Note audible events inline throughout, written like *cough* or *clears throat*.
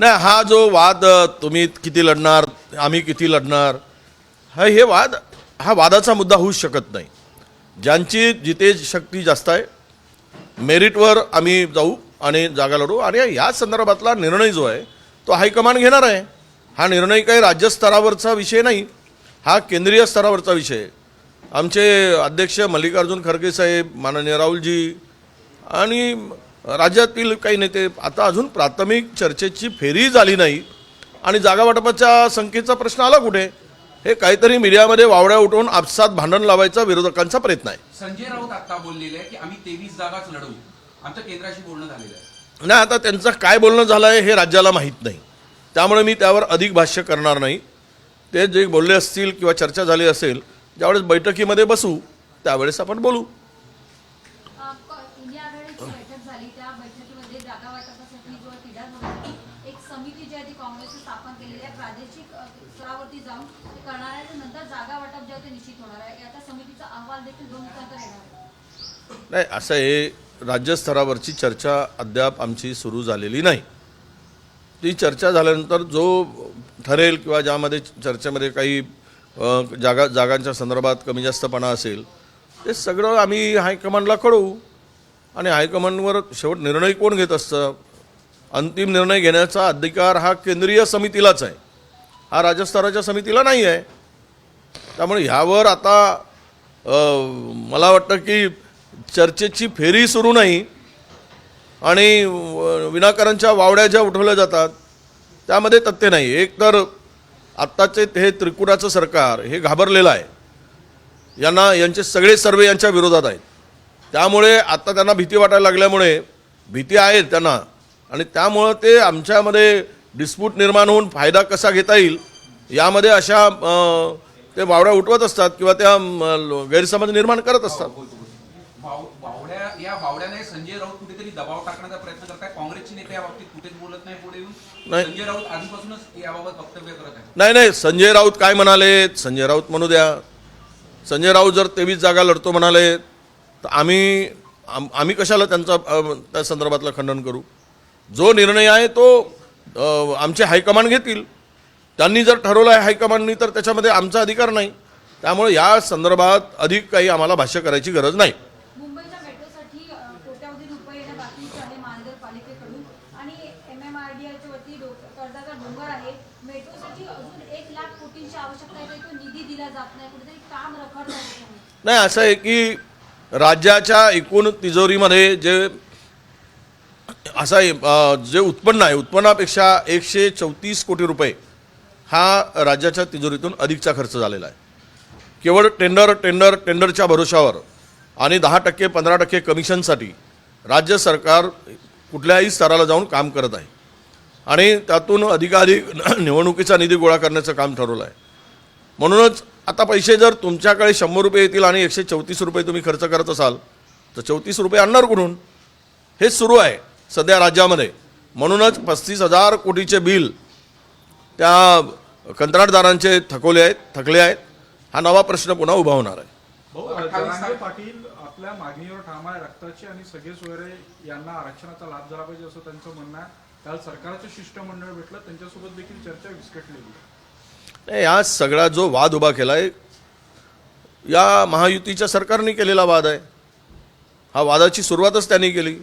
नाही हा जो वाद तुम्ही किती लढणार आम्ही किती लढणार हा हे वाद हा वादाचा मुद्दा होऊच शकत नाही. ज्यांची जिथे शक्ती जास्त आहे मेरिटवर आम्ही जाऊ आणि जागा लढू. आणि या संदर्भातला निर्णय जो आहे तो हायकमांड घेणार आहे. हा निर्णय काही राज्यस्तरावरचा विषय नाही हा केंद्रीय स्तरावरचा विषय आहे. आमचे अध्यक्ष मल्लिकार्जुन खरगे साहेब माननीय राहुलजी आणि राज्यातील काही नेते आता अजून प्राथमिक चर्चेची फेरी झाली नाही आणि जागा वाटपाच्या संख्येचा प्रश्न आला कुठे? हे काहीतरी मीडियामध्ये वावड्या उठवून आपसात भांडण लावायचा विरोधकांचा प्रयत्न आहे. संजय राऊत आता बोललेले की आम्ही तेवीस जागाच लढवू. आमचं केंद्राशी बोलणं झालेलं आहे. नाही आता त्यांचं काय बोलणं झालं आहे हे राज्याला माहीत नाही. त्यामुळे मी त्यावर अधिक भाष्य करणार नाही. ते जे बोलले असतील किंवा चर्चा झाली असेल ज्यावेळेस बैठकीमध्ये बसू त्यावेळेस आपण बोलू. बैठक झाली. त्या बैठकीमध्ये जागा वाटपासाठी जो तिढा झाला होता, एक समिती जी आहे ती काँग्रेसने स्थापन केलेली आहे. प्रादेशिक अ, स्तरावरती जाऊन ते करणार आहे. आणि नंतर जागा वाटप जे आहे ते निश्चित होणार आहे. आता समितीचा अहवाल देखील दोन दिवसानंतर येणार आहे. नाही असं आहे राज्यस्तरावरची चर्चा अद्याप आमची सुरू झालेली नाही. ती चर्चा झाल्यानंतर जो ठरेल किंवा ज्यामध्ये चर्चेमध्ये काही जागा जागांच्या संदर्भात कमी जास्तपणा असेल ते सगळं आम्ही हायकमांडला कळवू. आणि हायकमांडवर शेवट निर्णय कोण घेत असतं? अंतिम निर्णय घेण्याचा अधिकार हा केंद्रीय समितीलाच आहे. हा राज्यस्तराच्या समितीला नाही आहे. त्यामुळे ह्यावर आता मला वाटतं की चर्चेची फेरी सुरू नाही. आणि अ, विनाकारांच्या वावड्या ज्या उठवल्या जातात त्यामध्ये तथ्य नाही. एक तर आत्ताचे हे त्रिकुराचं सरकार हे घाबरलेलं आहे. यांना यांचे सगळे सर्वे यांच्या विरोधात आहेत. त्यामुळे आता त्यांना भीती वाटायला लागल्यामुळे भीती आहे त्यांना. आणि त्यामुळं ते आमच्यामध्ये डिस्प्यूट निर्माण होऊन फायदा कसा घेता येईल यामध्ये अशा ते वावड्या उठवत असतात किंवा त्या गैरसमज निर्माण करत असतात. नाही नाही. संजय राऊत काय म्हणाले संजय राऊत म्हणू द्या. संजय राऊत जर तेवीस जागा लढतो म्हणाले तर आम्ही आम- आम्ही कशाला त्यांचा त्या संदर्भातलं खंडन करू? जो निर्णय आहे तो आमचे हायकमांड घेतील. त्यांनी जर ठरवलं आहे हायकमांडनी तर त्याच्यामध्ये आमचा अधिकार नाही. त्यामुळे या संदर्भात अधिक काही आम्हाला भाष्य करायची गरज नाही. नाही असं आहे की राज्याच्या एकूण तिजोरीमध्ये जे असा आहे जे उत्पन्न आहे उत्पन्नापेक्षा एकशे चौतीस कोटी रुपये हा राज्याच्या तिजोरीतून अधिकचा खर्च झालेला आहे. केवळ टेंडर टेंडर टेंडरच्या भरोशावर आणि दहा टक्के पंधरा टक्के कमिशनसाठी राज्य सरकार कुठल्याही स्तराला जाऊन काम करत आहे. आणि त्यातून अधिकाधिक *clears throat* निवडणुकीचा निधी गोळा करण्याचं काम ठरवलं आहे. म्हणूनच आता पैसे जर तुमच्याकडे शंभर रुपये येतील आणि एकशे चौतीस रुपये तुम्ही खर्च करत असाल तर चौतीस रुपये आणणार कुठून? हेच सुरू आहे सध्या राज्यामध्ये. म्हणूनच पस्तीस हजार कोटीचे बिल त्या कंत्राटदारांचे थकवले आहेत थकले आहेत. हा नवा प्रश्न पुन्हा उभा होणार आहे. पाटील आपल्या मागणीवर ठाम आहे रक्ताची आणि सगळे सोयरे यांना आरक्षणाचा लाभ झाला पाहिजे असं त्यांचं म्हणणं आहे. काल सरकारचं शिष्टमंडळ भेटलं त्यांच्यासोबत देखील चर्चा विस्कटलेली नाही हा सगळा जो वाद उभा केला आहे या महायुतीच्या सरकारने केलेला वाद आहे. हा वादाची सुरुवातच त्यांनी केली.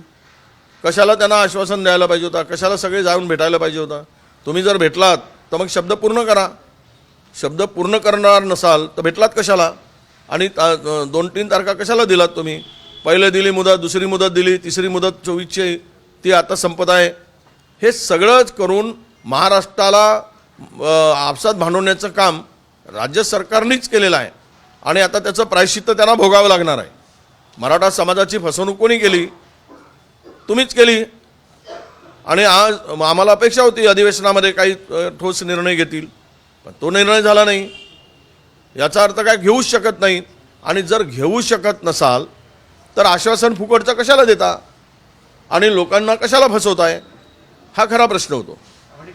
कशाला त्यांना आश्वासन द्यायला पाहिजे होता? कशाला सगळे जाऊन भेटायला पाहिजे होता? तुम्ही जर भेटलात तर मग शब्द पूर्ण करा. शब्द पूर्ण करणार नसाल तर भेटलात कशाला? आणि दोन तीन तारखा कशाला दिलात तुम्ही? पहिले दिली मुदत दुसरी मुदत दिली तिसरी मुदत चोवीसची ती आता संपत आहे. हे सगळंच करून महाराष्ट्राला आपसात भांडवण्याचं काम राज्य सरकारनेच केलेलं आहे. आणि आता त्याचं प्रायश्चित्त त्यांना भोगावं लागणार आहे. मराठा समाजाची फसवणूक कोणी केली? तुम्हीच केली. आणि आज आम्हाला अपेक्षा होती अधिवेशनामध्ये काही ठोस निर्णय घेतील. पण तो निर्णय झाला नाही. याचा अर्थ काय? घेऊच शकत नाही. आणि जर घेऊ शकत नसाल तर आश्वासन फुकटचं कशाला देता? आणि लोकांना कशाला फसवताय? हा खरा प्रश्न होतो.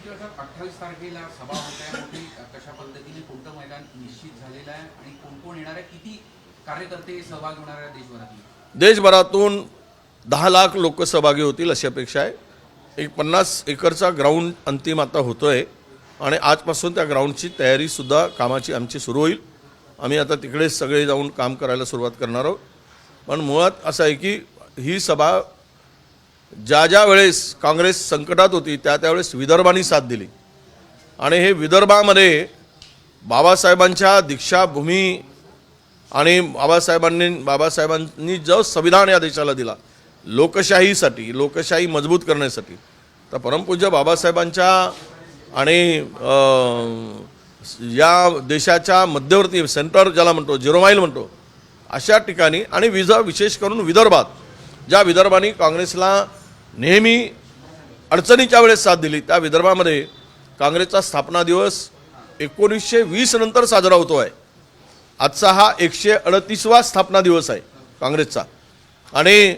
वडेट्टीवार साहेब अठ्ठावीस तारखेला सभा होत आहे. मोठी कशा पद्धतीने कोणतं मैदान निश्चित झालेलं आहे आणि कोण कोण येणार आहे? किती कार्यकर्ते सहभाग होणार आहे देशभरातून देशभरातून दहा लाख लोक सहभागी होतील अशी अपेक्षा आहे. एक पन्नास एकरचा ग्राउंड अंतिम आता होतो आहे आणि आजपासून त्या ग्राउंडची तयारीसुद्धा कामाची आमची सुरू होईल. आम्ही आता तिकडे सगळे जाऊन काम करायला सुरुवात करणार आहोत. पण मुळात असं आहे की ही सभा ज्या ज्या वेळेस काँग्रेस संकटात होती त्या त्यावेळेस विदर्भाने साथ दिली. आणि हे विदर्भामध्ये बाबासाहेबांच्या दीक्षाभूमी आणि बाबासाहेबांनी बाबासाहेबांनी जो संविधान या देशाला दिला लोकशाहीसाठी लोकशाही मजबूत करण्यासाठी तर परमपूज्य बाबासाहेबांच्या आणि या देशाच्या मध्यवर्ती सेंटर ज्याला म्हणतो झिरो माईल म्हणतो अशा ठिकाणी आणि विज विशेष करून विदर्भात ज्या विदर्भाने काँग्रेसला नेहमी अडचणीच्या वेळेस साथ दिली. त्या विदर्भामध्ये काँग्रेसचा स्थापना दिवस एकोणीसशे वीस नंतर साजरा होतो आहे. आजचा हा एकशे अडतीसवा स्थापना दिवस आहे काँग्रेसचा. आणि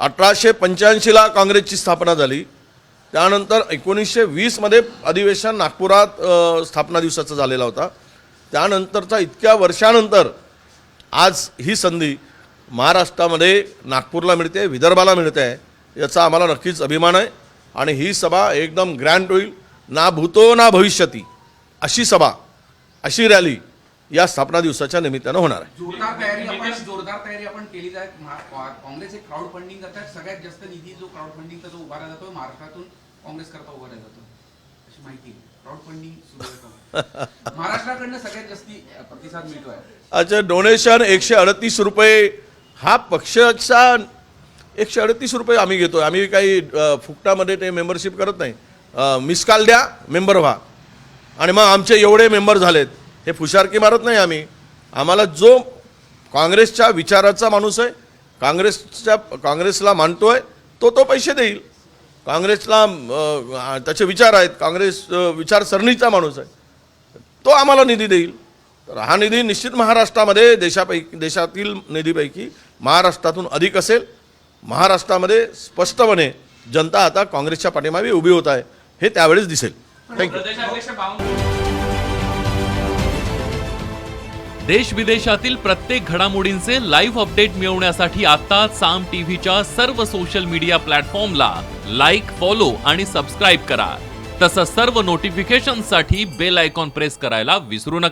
अठराशे पंच्याऐंशीला काँग्रेसची स्थापना झाली. त्यानंतर एकोणीसशे वीसमध्ये अधिवेशन नागपुरात स्थापना दिवसाचा झालेला होता. त्यानंतरचा इतक्या वर्षानंतर आज ही संधी महाराष्ट्रामध्ये नागपूरला मिळते विदर्भाला मिळते आहे याचा आम्हाला नक्कीच अभिमान आहे. आणि ही सभा एकदम ग्रँड होईल. ना भूतो ना भविष्यती अशी सभा अशी रॅली या स्थापना दिवसाच्या निमित्तानं होणार आहे. जोरदार तयारी आपण जोरदार तयारी आपण केली जात काँग्रेस एक क्राऊड फंडिंग करतात. सगळ्यात जास्त निधी जो क्राऊड फंडिंगचा जो उभारला जातो महाराष्ट्रातून काँग्रेस करता उभारला जातो. अशी माहिती क्राऊड फंडिंग *laughs* महाराष्ट्राकडनं सगळ्यात जास्ती प्रतिसाद मिळतोय. अच्छा डोनेशन एकशे अडतीस रुपये हा पक्षाचा एकशे अडतीस रुपये आम्ही घेतो आम्ही काही फुकटामध्ये ते मेंबरशिप करत नाही. मिसकाल द्या मेंबर व्हा. आणि मग आमचे एवढे मेंबर झालेत. हे फुशारकी मारत नाही आम्ही. आम्हाला जो काँग्रेसच्या विचाराचा माणूस आहे काँग्रेसच्या काँग्रेसला मानतो आहे तो तो पैसे देईल. काँग्रेसला त्याचे विचार आहेत. काँग्रेस विचारसरणीचा माणूस आहे. तो आम्हाला निधी देईल. तर हा निधी निश्चित महाराष्ट्रामध्ये देशापैकी देशातील निधीपैकी महाराष्ट्रातून अधिक असेल. महाराष्ट्रामध्ये स्पष्टपणे जनता आता काँग्रेसच्या पाठीमागे उभी होत आहे हे त्यावेळेस दिसेल. थँक्यू देश विदेशातील प्रत्येक घडामोडींचे लाईव्ह अपडेट मिळवण्यासाठी आता साम टीव्हीच्या सर्व सोशल मीडिया प्लॅटफॉर्मला लाईक फॉलो आणि सबस्क्राईब करा. तसंच सर्व नोटिफिकेशनसाठी बेल आयकॉन प्रेस करायला विसरू नका.